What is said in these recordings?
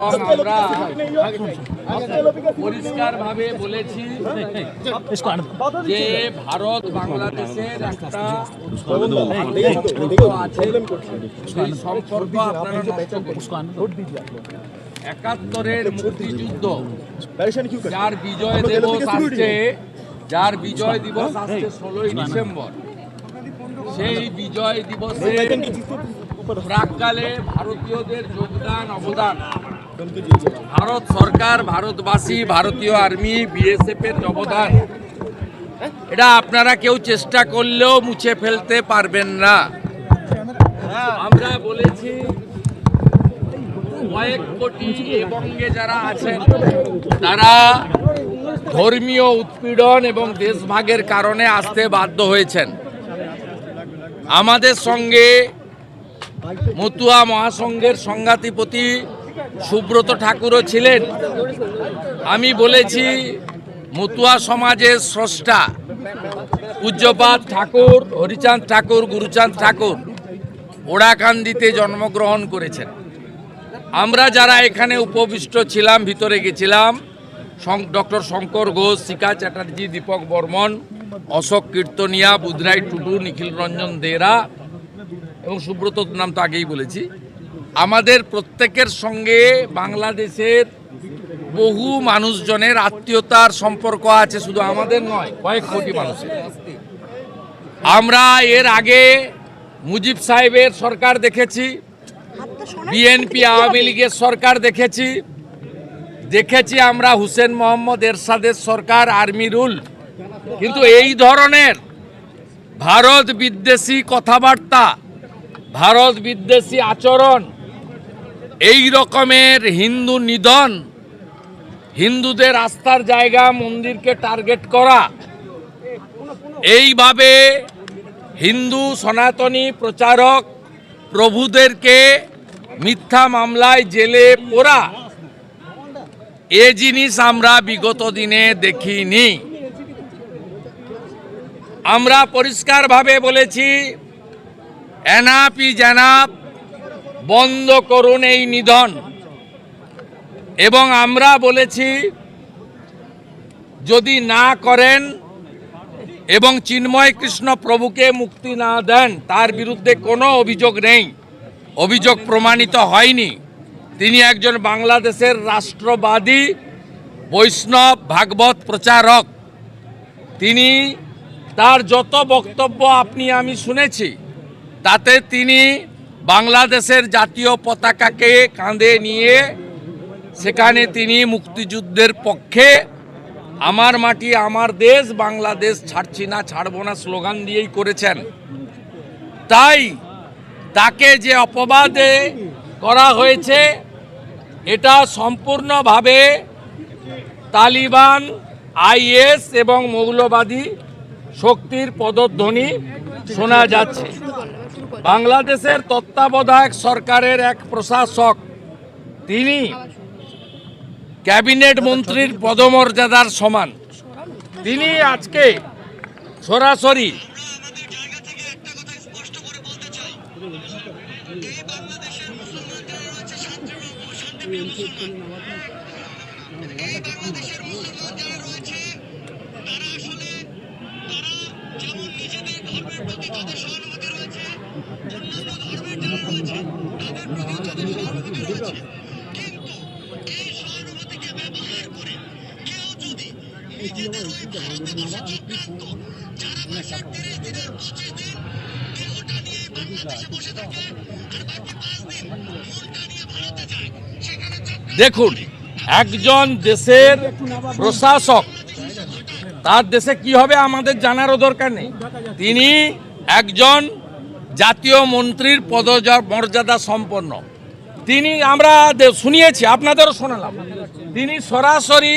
আমরা পরিষ্কার ভাবে বলেছি যে ভারত বাংলাদেশের একটা আছে। সেই সম্পর্ক আপনারা একাত্তরের মুক্তিযুদ্ধ। যার বিজয় দিবস আসছে যার বিজয় দিবস আসছে ষোলোই ডিসেম্বর। সেই বিজয় দিবসে প্রাককালে ভারতীয়দের যোগদান অবদান। ভারত সরকার, ভারতবাসী, ভারতীয় আর্মি বিএসএফ এর অবদান এটা আপনারা কেউ চেষ্টা করলেও মুছে ফেলতে পারবেন না। আমরা বলেছি, কয়েক কোটি এ বঙ্গে যারা আছেন, তারা ধর্মীয় উৎপীড়ন এবং দেশভাগের কারণে আসতে বাধ্য হয়েছেন। আমাদের সঙ্গে মতুয়া মহাসংঘের সংঘাতিপতি সুব্রত ঠাকুরও ছিলেন। আমি বলেছি, মতুয়া সমাজের স্রষ্টা পূজ্যপাত ঠাকুর, হরিচাঁদ ঠাকুর, গুরুচাঁদ ঠাকুর ওড়াকান্দিতে জন্মগ্রহণ করেছেন। আমরা যারা এখানে উপবিষ্ট ছিলাম, ভিতরে গেছিলাম ডক্টর শঙ্কর ঘোষ শিকা চ্যাটার্জি, দীপক বর্মন, অশোক কীর্তনিয়া, বুধরাই টুডু, নিখিল রঞ্জন দেরা এবং সুব্রত নাম তো আগেই বলেছি। আমাদের প্রত্যেকের সঙ্গে বাংলাদেশের বহু মানুষজনের আত্মীয়তার সম্পর্ক আছে, শুধু আমাদের নয়, কয়েক কোটি মানুষের। আমরা এর আগে মুজিব সাহেবের সরকার দেখেছি বিএনপি আওয়ামী লীগের সরকার দেখেছি দেখেছি আমরা হুসেন মোহাম্মদ এরশাদের সরকার, আর্মি রুল। কিন্তু এই ধরনের ভারত বিদ্বেষী কথাবার্তা, ভারত বিদ্বেষী আচরণ এই রকমের হিন্দু নিধন, হিন্দুদের আস্থার জায়গা মন্দিরকে টার্গেট করা, এইভাবে হিন্দু সনাতনী প্রচারক প্রভুদেরকে মিথ্যা মামলায় জেলে পোরা এ জিনিস আমরা বিগত দিনে দেখিনি। আমরা পরিষ্কারভাবে বলেছি, এনাপি জানাপ বন্ধ করুন এই নিধন। এবং আমরা বলেছি, যদি না করেন এবং চিন্ময় কৃষ্ণ প্রভুকে মুক্তি না দেন, তার বিরুদ্ধে কোনো অভিযোগ নেই। অভিযোগ প্রমাণিত হয়নি। তিনি একজন বাংলাদেশের রাষ্ট্রবাদী, বৈষ্ণব, ভাগবত প্রচারক। তিনি তার যত বক্তব্য আপনি আমি শুনেছি, তাতে তিনি বাংলাদেশের জাতীয় পতাকাকে কাঁধে নিয়ে সেখানে তিনি মুক্তিযুদ্ধের পক্ষে, আমার মাটি, আমার দেশ, বাংলাদেশ ছাড়ছি না, ছাড়বো না স্লোগান দিয়েই করেছেন। তাই তাকে যে অপবাদে করা হয়েছে, এটা সম্পূর্ণভাবে তালিবান, আইএস এবং মৌলবাদী শক্তির পদধ্বনি শোনা যাচ্ছে। বাংলাদেশের তত্ত্বাবধায়ক সরকারের এক প্রশাসক তিনি ক্যাবিনেট মন্ত্রীর পদমর্যাদার সমান। তিনি আজকে সরাসরি দেখুন, একজন দেশের প্রশাসক, তার দেশে কি হবে আমাদের জানারও দরকার নেই। তিনি একজন জাতীয় মন্ত্রীর পদ মর্যাদা সম্পন্ন। তিনি, আমরা শুনিয়েছি, আপনাদেরও শোনালাম। তিনি সরাসরি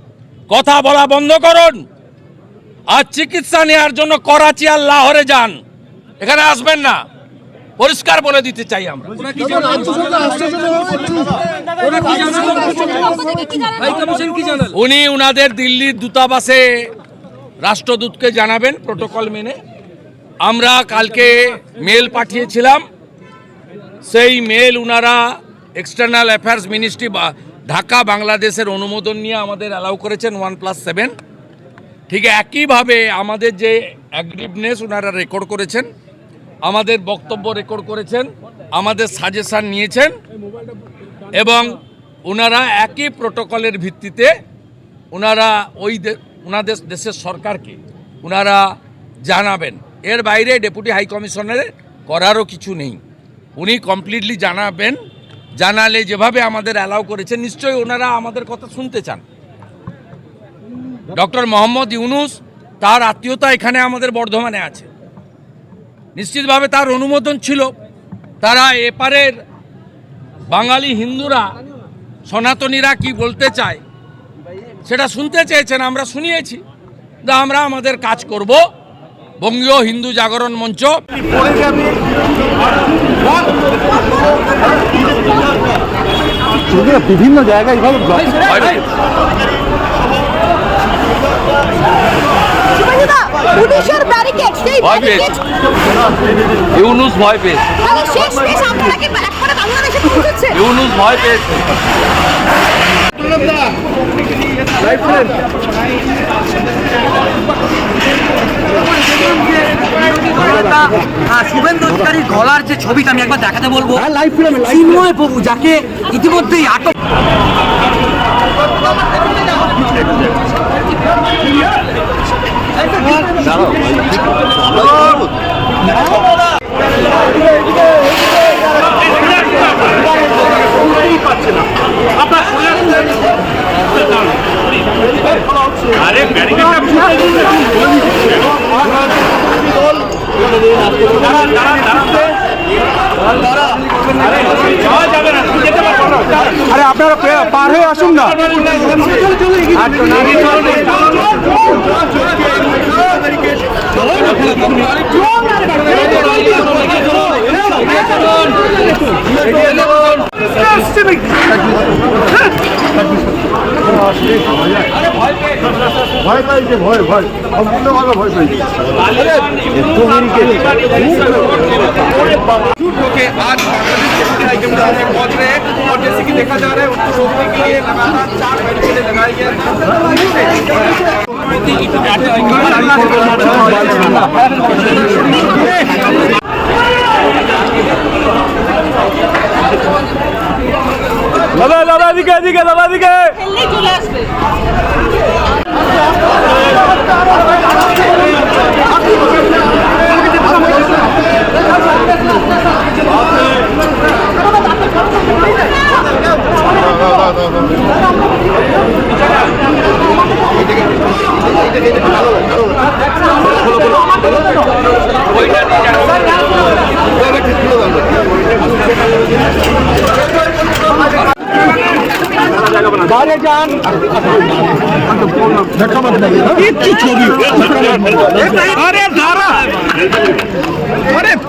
কথা বলা বন্ধ করুন। আর চিকিৎসা নেওয়ার জন্য করাচি আর লাহোরে যান। এখানে আসবেন না। পরিষ্কার বলে দিতে চাই আমরা। উনি উনাদের দিল্লির দূতাবাসে রাষ্ট্রদূতকে জানাবেন প্রোটোকল মেনে। আমরা কালকে মেল পাঠিয়েছিলাম। সেই মেল উনারা এক্সটার্নাল অ্যাফেয়ার্স মিনিস্ট্রি বা ঢাকা বাংলাদেশের অনুমোদন নিয়ে আমাদের অ্যালাউ করেছেন ওয়ান প্লাস সেভেন। ঠিক একইভাবে আমাদের যে অ্যাগ্রিভনেস ওনারা রেকর্ড করেছেন, আমাদের বক্তব্য রেকর্ড করেছেন, আমাদের সাজেশান নিয়েছেন এবং ওনারা একই প্রোটোকলের ভিত্তিতে ওনারা ওই ওনাদের দেশের সরকারকে ওনারা জানাবেন। এর বাইরে ডেপুটি হাই কমিশনারের করারও কিছু নেই। উনি কমপ্লিটলি জানাবেন জানালে যেভাবে আমাদের অ্যালাউ করেছেন নিশ্চয়ই ওনারা আমাদের কথা শুনতে চান। ডক্টর মোহাম্মদ ইউনুস তার আত্মীয়তা এখানে আমাদের বর্ধমানে আছে। নিশ্চিতভাবে তার অনুমোদন ছিল। তারা এপারের বাঙালি হিন্দুরা, সনাতনীরা কি বলতে চায়, সেটা শুনতে চেয়েছেন, আমরা শুনিয়েছি। তা আমরা আমাদের কাজ করব। বঙ্গীয় হিন্দু জাগরণ মঞ্চ। বিভিন্ন জায়গায় এইভাবে পুলিশের ব্যারিকেড সেই ব্যারিকেড ইউনুস ভয় পেয়েছে। তাহলে শেষ শেষ আপনারা কি একবারে বাংলাদেশে পৌঁছেছে ইউনুস ভয় পেয়েছে। শুভেন্দু অধিকারীর গলার যে ছবিটা আমি একবার দেখাতে বলব। লাইভ ফিল্মে চিন্ময় প্রভু যাকে ইতিমধ্যেই আটক আরে আপনারা পে- পার হয়ে আসুন না। ভয় পাইছে ভয় ভয় সম্পূর্ণভাবে ভয় পাইছে के आज बांग्लादेश के हाई कमीशन में पहुंच रहे हैं और जैसे कि देखा जा रहा है उनको रोकने के लिए लगातार चार बैरिकेडें लगाई गई দাদা দাদা দিকে দিকে দাদা দিকে geleceğim. Yakamadı beni. Git git oluyor. Arif, Arif. Arif.